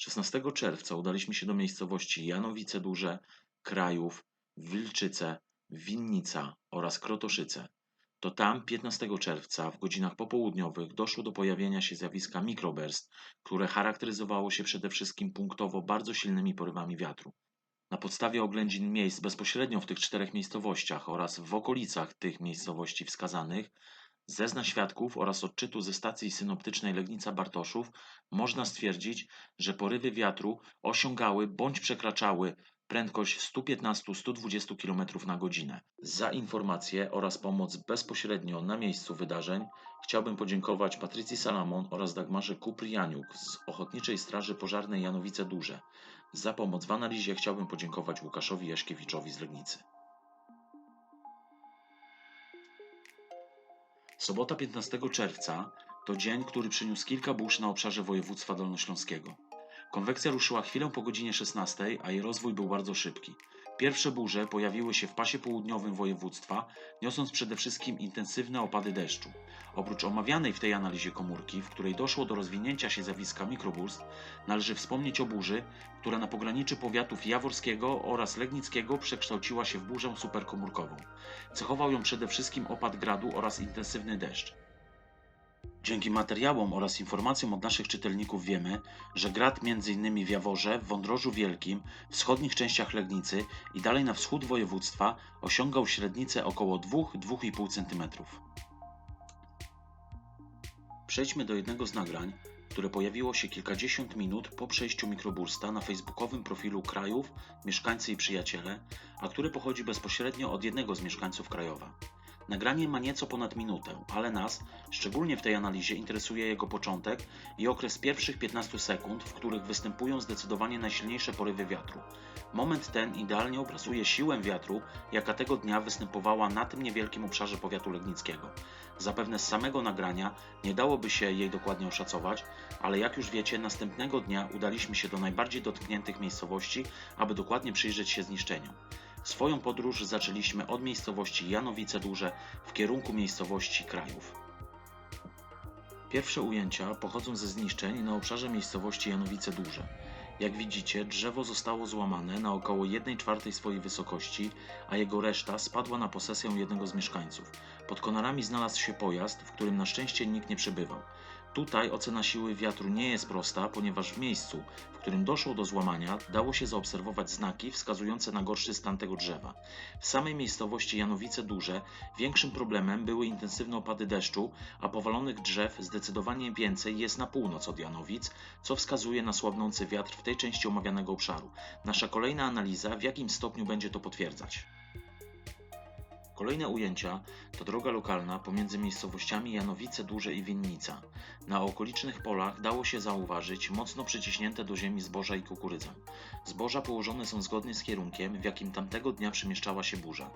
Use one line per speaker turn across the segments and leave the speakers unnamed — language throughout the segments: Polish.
16 czerwca udaliśmy się do miejscowości Janowice Duże, Krajów, Wilczyce, Winnica oraz Krotoszyce. To tam 15 czerwca w godzinach popołudniowych doszło do pojawienia się zjawiska mikroburst, które charakteryzowało się przede wszystkim punktowo bardzo silnymi porywami wiatru. Na podstawie oględzin miejsc bezpośrednio w tych czterech miejscowościach oraz w okolicach tych miejscowości wskazanych, zeznań świadków oraz odczytu ze stacji synoptycznej Legnica Bartoszów można stwierdzić, że porywy wiatru osiągały bądź przekraczały prędkość 115-120 km na godzinę. Za informacje oraz pomoc bezpośrednio na miejscu wydarzeń chciałbym podziękować Patrycji Salamon oraz Dagmarze Kuprianiuk z Ochotniczej Straży Pożarnej Janowice Duże. Za pomoc w analizie chciałbym podziękować Łukaszowi Jaśkiewiczowi z Legnicy. Sobota 15 czerwca to dzień, który przyniósł kilka burz na obszarze województwa dolnośląskiego. Konwekcja ruszyła chwilę po godzinie 16, a jej rozwój był bardzo szybki. Pierwsze burze pojawiły się w pasie południowym województwa, niosąc przede wszystkim intensywne opady deszczu. Oprócz omawianej w tej analizie komórki, w której doszło do rozwinięcia się zjawiska mikroburst, należy wspomnieć o burzy, która na pograniczy powiatów jaworskiego oraz legnickiego przekształciła się w burzę superkomórkową. Cechował ją przede wszystkim opad gradu oraz intensywny deszcz. Dzięki materiałom oraz informacjom od naszych czytelników wiemy, że grad m.in. w Jaworze, w Wądrożu Wielkim, wschodnich częściach Legnicy i dalej na wschód województwa osiągał średnicę około 2-2,5 cm. Przejdźmy do jednego z nagrań, które pojawiło się kilkadziesiąt minut po przejściu mikrobursta na facebookowym profilu Krajów, Mieszkańcy i Przyjaciele, a które pochodzi bezpośrednio od jednego z mieszkańców Krajowa. Nagranie ma nieco ponad minutę, ale nas, szczególnie w tej analizie, interesuje jego początek i okres pierwszych 15 sekund, w których występują zdecydowanie najsilniejsze porywy wiatru. Moment ten idealnie obrazuje siłę wiatru, jaka tego dnia występowała na tym niewielkim obszarze powiatu legnickiego. Zapewne z samego nagrania nie dałoby się jej dokładnie oszacować, ale jak już wiecie, następnego dnia udaliśmy się do najbardziej dotkniętych miejscowości, aby dokładnie przyjrzeć się zniszczeniom. Swoją podróż zaczęliśmy od miejscowości Janowice Duże w kierunku miejscowości Krajów. Pierwsze ujęcia pochodzą ze zniszczeń na obszarze miejscowości Janowice Duże. Jak widzicie, drzewo zostało złamane na około 1 czwartej swojej wysokości, a jego reszta spadła na posesję jednego z mieszkańców. Pod konarami znalazł się pojazd, w którym na szczęście nikt nie przebywał. Tutaj ocena siły wiatru nie jest prosta, ponieważ w miejscu, w którym doszło do złamania, dało się zaobserwować znaki wskazujące na gorszy stan tego drzewa. W samej miejscowości Janowice Duże większym problemem były intensywne opady deszczu, a powalonych drzew zdecydowanie więcej jest na północ od Janowic, co wskazuje na słabnący wiatr w tej części omawianego obszaru. Nasza kolejna analiza w jakim stopniu będzie to potwierdzać. Kolejne ujęcia to droga lokalna pomiędzy miejscowościami Janowice Duże i Winnica. Na okolicznych polach dało się zauważyć mocno przyciśnięte do ziemi zboża i kukurydzę. Zboża położone są zgodnie z kierunkiem, w jakim tamtego dnia przemieszczała się burza.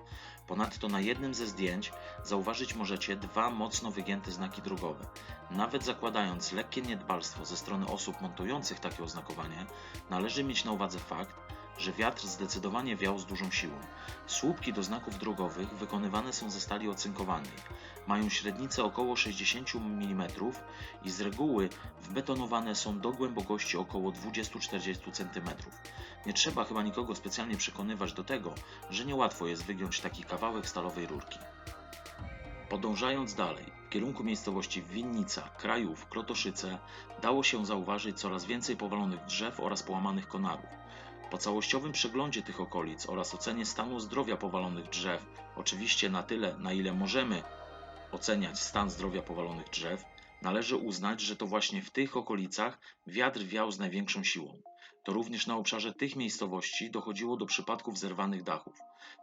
Ponadto na jednym ze zdjęć zauważyć możecie dwa mocno wygięte znaki drogowe. Nawet zakładając lekkie niedbalstwo ze strony osób montujących takie oznakowanie, należy mieć na uwadze fakt, że wiatr zdecydowanie wiał z dużą siłą. Słupki do znaków drogowych wykonywane są ze stali ocynkowanej. Mają średnicę około 60 mm i z reguły wbetonowane są do głębokości około 20-40 cm. Nie trzeba chyba nikogo specjalnie przekonywać do tego, że niełatwo jest wygiąć taki kawałek stalowej rurki. Podążając dalej, w kierunku miejscowości Winnica, Krajów, Krotoszyce, dało się zauważyć coraz więcej powalonych drzew oraz połamanych konarów. Po całościowym przeglądzie tych okolic oraz ocenie stanu zdrowia powalonych drzew, oczywiście na tyle, na ile możemy oceniać stan zdrowia powalonych drzew, należy uznać, że to właśnie w tych okolicach wiatr wiał z największą siłą. To również na obszarze tych miejscowości dochodziło do przypadków zerwanych dachów.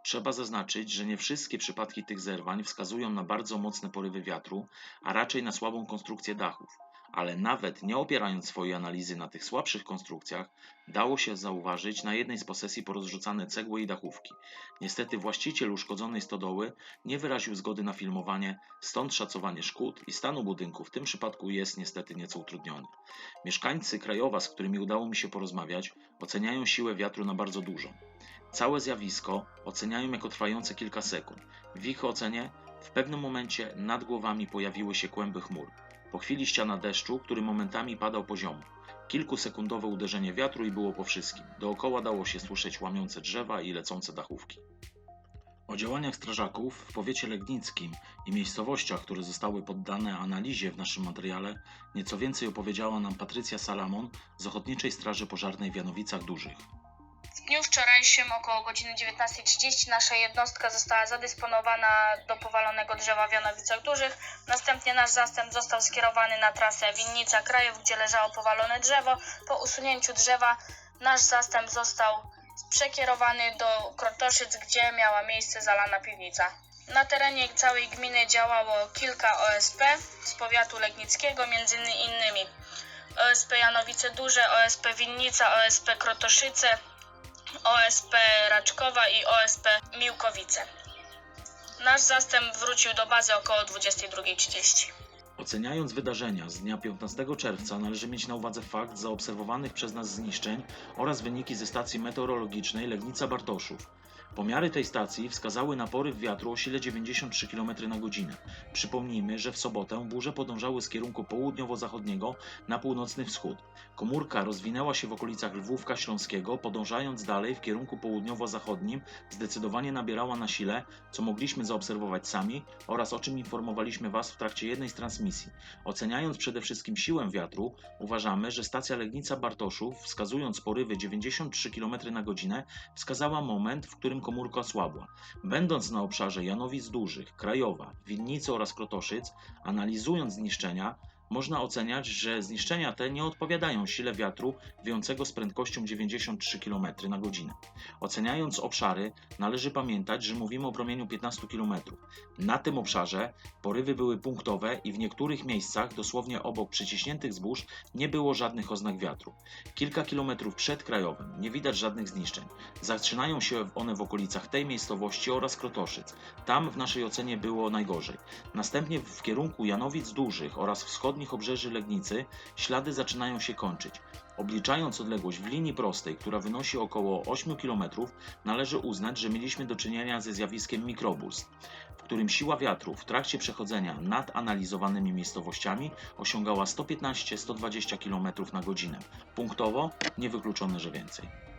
Trzeba zaznaczyć, że nie wszystkie przypadki tych zerwań wskazują na bardzo mocne porywy wiatru, a raczej na słabą konstrukcję dachów ale nawet nie opierając swojej analizy na tych słabszych konstrukcjach, dało się zauważyć na jednej z posesji porozrzucane cegły i dachówki. Niestety właściciel uszkodzonej stodoły nie wyraził zgody na filmowanie, stąd szacowanie szkód i stanu budynku w tym przypadku jest niestety nieco utrudnione. Mieszkańcy Krajowa, z którymi udało mi się porozmawiać, oceniają siłę wiatru na bardzo dużą. Całe zjawisko oceniają jako trwające kilka sekund. W ich ocenie w pewnym momencie nad głowami pojawiły się kłęby chmur. Po chwili ściana deszczu, który momentami padał poziomo. Kilkusekundowe uderzenie wiatru i było po wszystkim. Dookoła dało się słyszeć łamiące drzewa i lecące dachówki. O działaniach strażaków w powiecie legnickim i miejscowościach, które zostały poddane analizie w naszym materiale, nieco więcej opowiedziała nam Patrycja Salamon z Ochotniczej Straży Pożarnej w Janowicach Dużych.
W dniu wczorajszym około godziny 19.30 nasza jednostka została zadysponowana do powalonego drzewa w Janowicach Dużych. Następnie nasz zastęp został skierowany na trasę Winnica Krajów, gdzie leżało powalone drzewo. Po usunięciu drzewa nasz zastęp został przekierowany do Krotoszyc, gdzie miała miejsce zalana piwnica. Na terenie całej gminy działało kilka OSP z powiatu legnickiego, między innymi OSP Janowice Duże, OSP Winnica, OSP Krotoszyce, OSP Raczkowa i OSP Miłkowice. Nasz zastęp wrócił do bazy około 22.30.
Oceniając wydarzenia z dnia 15 czerwca należy mieć na uwadze fakt zaobserwowanych przez nas zniszczeń oraz wyniki ze stacji meteorologicznej Legnica Bartoszów. Pomiary tej stacji wskazały na poryw wiatru o sile 93 km na godzinę. Przypomnijmy, że w sobotę burze podążały z kierunku południowo-zachodniego na północny wschód. Komórka rozwinęła się w okolicach Lwówka Śląskiego, podążając dalej w kierunku południowo-zachodnim, zdecydowanie nabierała na sile, co mogliśmy zaobserwować sami oraz o czym informowaliśmy Was w trakcie jednej z transmisji. Oceniając przede wszystkim siłę wiatru, uważamy, że stacja Legnica Bartoszów, wskazując porywy 93 km na godzinę, wskazała moment, w którym komórka osłabła. Będąc na obszarze Janowic Dużych, Krajowa, Winnicy oraz Krotoszyc, analizując zniszczenia, można oceniać, że zniszczenia te nie odpowiadają sile wiatru wiejącego z prędkością 93 km na godzinę. Oceniając obszary, należy pamiętać, że mówimy o promieniu 15 km. Na tym obszarze porywy były punktowe i w niektórych miejscach, dosłownie obok przyciśniętych zbóż, nie było żadnych oznak wiatru. Kilka kilometrów przed krajowym nie widać żadnych zniszczeń. Zaczynają się one w okolicach tej miejscowości oraz Krotoszyc. Tam w naszej ocenie było najgorzej. Następnie w kierunku Janowic Dużych oraz wschodnich obrzeży Legnicy ślady zaczynają się kończyć. Obliczając odległość w linii prostej, która wynosi około 8 km, należy uznać, że mieliśmy do czynienia ze zjawiskiem mikroburst, w którym siła wiatru w trakcie przechodzenia nad analizowanymi miejscowościami osiągała 115-120 km na godzinę. Punktowo niewykluczone, że więcej.